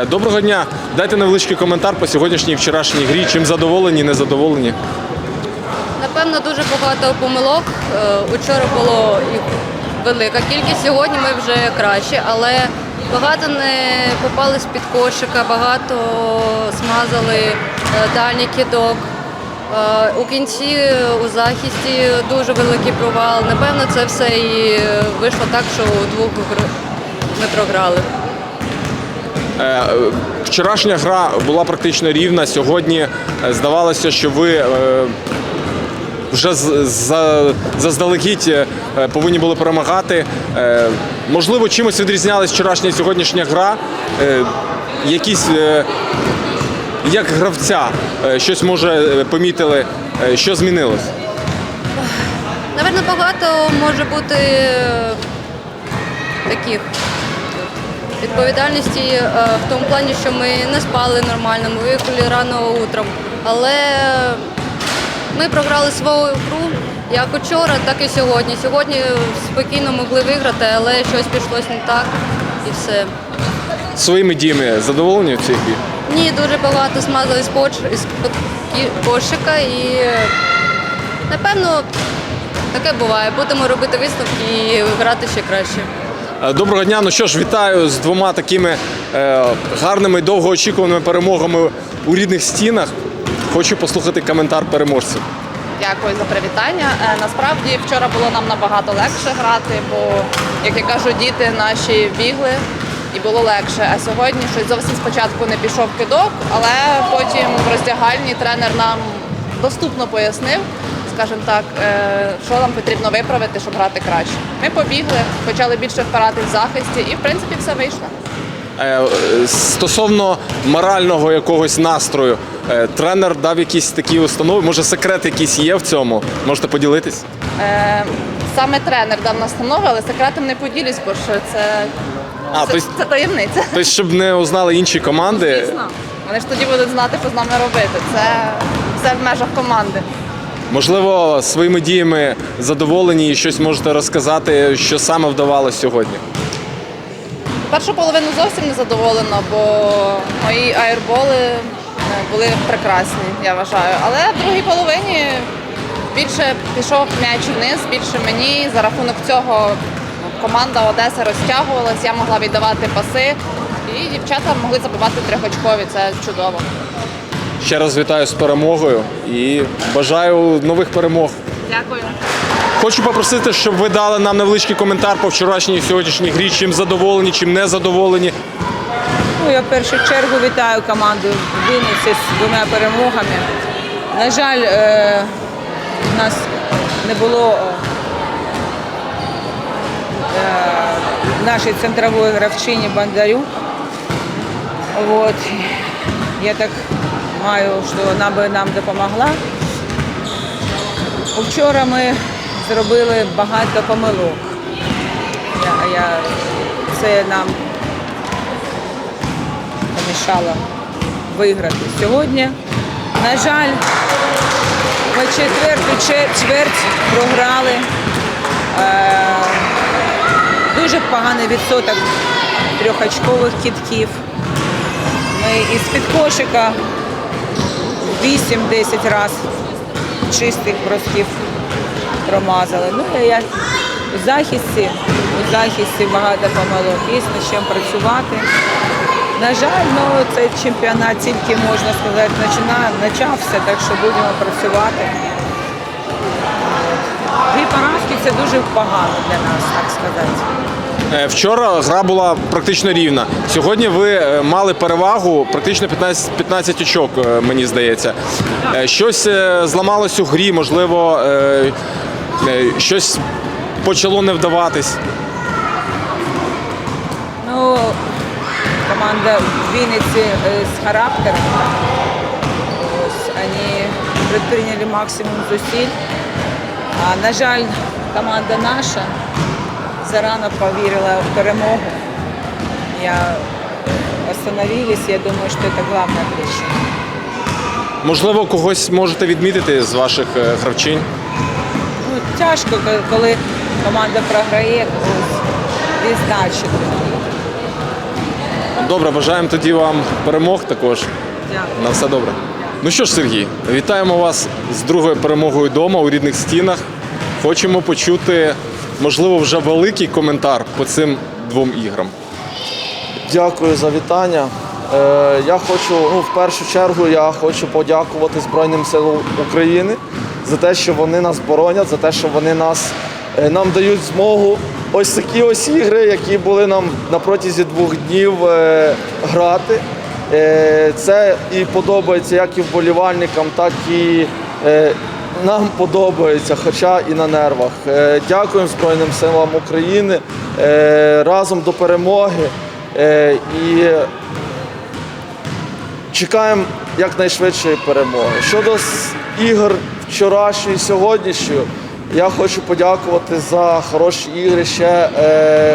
Е, Доброго дня. Дайте невеличкий коментар по сьогоднішній і вчорашній грі. Чим задоволені, не задоволені? Напевно, дуже багато помилок. Е, Учора було велика кількість, сьогодні ми вже краще, але багато не попали з-під кошика, багато смазали е, дальній кидок. Е, У кінці у захисті дуже великий провал. Напевно, це все і вийшло так, що у двох ми програли. Е, Вчорашня гра була практично рівна. Сьогодні е, здавалося, що ви е, вже заздалегідь повинні були перемагати. Можливо, чимось відрізнялась вчорашня і сьогоднішня гра. Якісь як гравця щось може помітили, що змінилось? Наверно, багато може бути таких відповідальності е, в тому плані, що ми не спали нормально, ми виїхали рано утром. Але ми програли свою гру як вчора, так і сьогодні. Сьогодні спокійно могли виграти, але щось пішло не так і все. Своїми діями задоволені в цій грі? Ні, дуже багато смазали з кошика і напевно таке буває. Будемо робити висновки і грати ще краще. Е, Доброго дня. Ну що ж, вітаю з двома такими е, гарними і довгоочікуваними перемогами у рідних стінах. Хочу послухати коментар переможців. Дякую за привітання. Е, Насправді вчора було нам набагато легше грати, бо, як я кажу, діти наші бігли і було легше. А сьогодні щось зовсім спочатку не пішов кидок, але потім в роздягальні тренер нам доступно пояснив, скажімо так, е, що нам потрібно виправити, щоб грати краще. Ми побігли, почали більше впиратись в захисті, і в принципі все вийшло. Е, е, Стосовно морального якогось настрою, тренер дав якісь такі установи. Може, секрет якийсь є в цьому? Можете поділитись? Саме тренер дав настанови, але секретом не поділюсь, бо що це, А, це, тобто- це таємниця. Тобто, щоб не узнали інші команди. Звісно. Вони ж тоді будуть знати, що з нами робити. Це все в межах команди. Можливо, своїми діями задоволені і щось можете розказати, що саме вдавалося сьогодні. Першу половину зовсім не задоволена, бо мої аерболи е, були прекрасні, я вважаю. Але в другій половині більше пішов м'яч вниз, більше мені. За рахунок цього команда Одеси розтягувалась, я могла віддавати паси. І дівчата могли забивати трьохочкові. Це чудово. Ще раз вітаю з перемогою і бажаю нових перемог. Дякую. Хочу попросити, щоб ви дали нам невеличкий коментар по вчорашній і сьогоднішній грі, чим задоволені, чим не задоволені. Ну, я в першу чергу вітаю команду Вінниці з двома перемогами. На жаль, е, у нас не було е, нашої центрової гравчині Бондарюк. От. Я так маю, що вона би нам допомогла. Вчора ми зробили багато помилок. Я, я, це нам помішало виграти сьогодні. На жаль, ми четверту чверть програли. Е, Дуже поганий відсоток трьохочкових кітків. Ми із-під кошика 8-10 разів чистих бросків промазали. Ну, і я у захисті, у захисті багато помилок. Є над чим працювати. На жаль, ну цей чемпіонат тільки можна сказати почався, так що будемо працювати. Дві поразки це дуже погано для нас, так сказати. Е, Вчора гра була практично рівна. Сьогодні ви е, мали перевагу практично 15, 15 очок, е, мені здається. Щось зламалось у грі, можливо, щось почало не вдаватись. Ну, команда Вінниці е, з характером. Ось, Вони предприняли максимум зусиль. А, на жаль, команда наша зарано повірила в перемогу. Я остановились, я думаю, що це головна причина. Можливо, когось можете відмітити з ваших е, гравчинь. Ну, тяжко, коли- команда програє, відзначити. Добре, бажаємо тоді вам перемог також. На все добре. Ну що ж, Сергій, вітаємо вас з другою перемогою вдома у рідних стінах. Хочемо почути, можливо, вже великий коментар по цим двом іграм. Дякую за вітання. Е, я хочу, ну, в першу чергу, я хочу подякувати Збройним силам України за те, що вони нас боронять, за те, що вони нас, е, нам дають змогу ось такі ось ігри, які були нам на протязі двох днів е, грати. Це і подобається як і вболівальникам, так і нам подобається, хоча і на нервах. Е, Дякуємо Збройним силам України. Е, Разом до перемоги. Е, І чекаємо якнайшвидшої перемоги. Щодо ігор вчорашньої і сьогоднішньої, я хочу подякувати за хороші ігри ще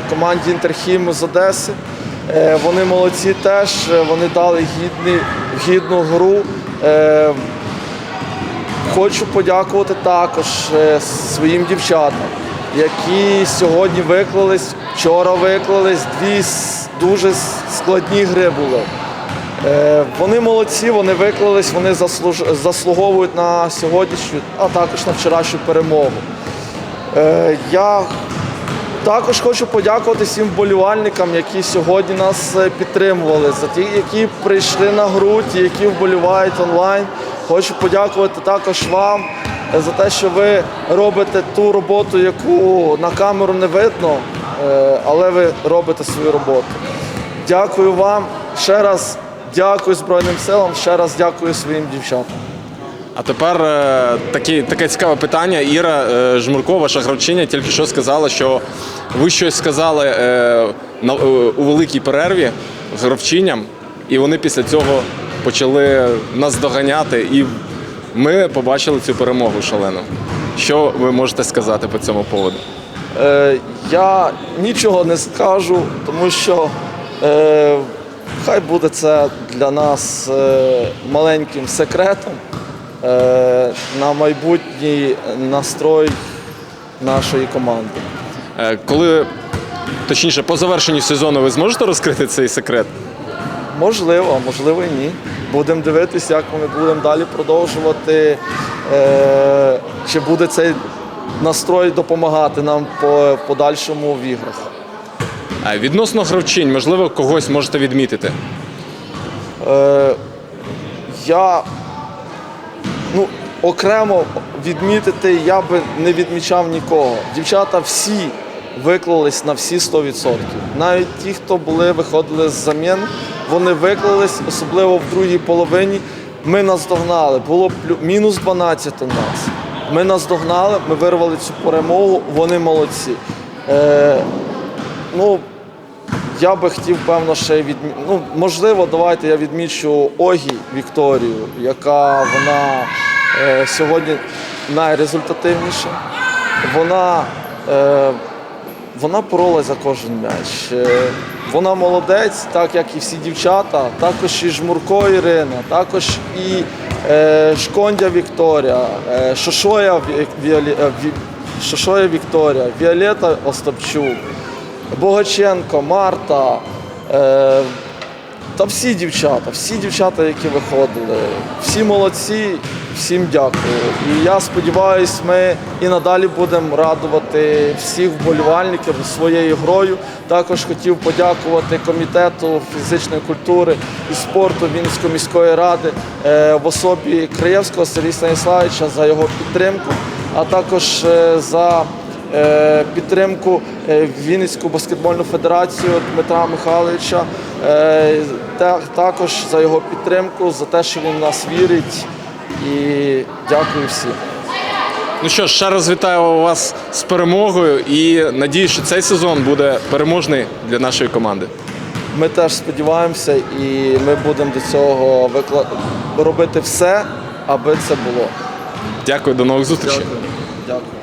команді Інтерхім з Одеси. Вони молодці теж, вони дали гідну гру. Хочу подякувати також е, своїм дівчатам, які сьогодні виклались, вчора виклались. Дві дуже складні гри були. Е, Вони молодці, вони виклались, вони заслуговують на сьогоднішню, а також на вчорашню перемогу. Е, Я також хочу подякувати всім вболівальникам, які сьогодні нас підтримували, за ті, які прийшли на гру, ті, які вболівають онлайн. Хочу подякувати також вам за те, що ви робите ту роботу, яку на камеру не видно, е, але ви робите свою роботу. Дякую вам. Ще раз дякую Збройним силам, ще раз дякую своїм дівчатам. А тепер е, такі, таке цікаве питання. Іра е, Жмурко, ваша гравчиня, тільки що сказала, що ви щось сказали у великій перерві з гравчиням, і вони після цього почали нас доганяти, і ми побачили цю перемогу шалену. Що ви можете сказати по цьому поводу? Е, я нічого не скажу, тому що е, хай буде це для нас е, маленьким секретом е, на майбутній настрой нашої команди. Е, коли, точніше, по завершенню сезону ви зможете розкрити цей секрет? Можливо, а можливо і ні. Будемо дивитися, як ми будемо далі продовжувати. Е, чи буде цей настрой допомагати нам по подальшому в іграх. Е, Відносно гравчинь, можливо, когось можете відмітити. Е, я ну, окремо відмітити я би не відмічав нікого. Дівчата всі виклались на всі 100%. Навіть ті, хто були, виходили з замін, вони виклались, особливо в другій половині. Ми наздогнали. Було мінус 12 у нас. Ми наздогнали, ми вирвали цю перемогу, вони молодці. Е, ну, я би хотів, певно, ще відмі... ну, можливо, давайте я відмічу Огі Вікторію, яка вона е, сьогодні найрезультативніша. Вона, е, вона боролась за кожен м'яч. Е, вона молодець, так як і всі дівчата, також і Жмурко Ірина, також і е, Шкондя Вікторія, е, Шошоя, Шошоя Вікторія, Віолета Остапчук. Богаченко, Марта, та всі дівчата, всі дівчата, які виходили, всі молодці, всім дякую. І я сподіваюся, ми і надалі будемо радувати всіх вболівальників своєю грою. Також хотів подякувати комітету фізичної культури і спорту Вінницької міської ради е, в особі Краєвського Сергія Станіславовича за його підтримку, а також е, за підтримку е, Вінницьку баскетбольну федерацію Дмитра Михайловича, е, також за його підтримку, за те, що він в нас вірить. І дякую всім. Ну що ж, ще раз вітаю вас з перемогою і надію, що цей сезон буде переможний для нашої команди. Ми теж сподіваємося, і ми будемо до цього викла... робити все, аби це було. Дякую, до нових зустрічей. Дякую.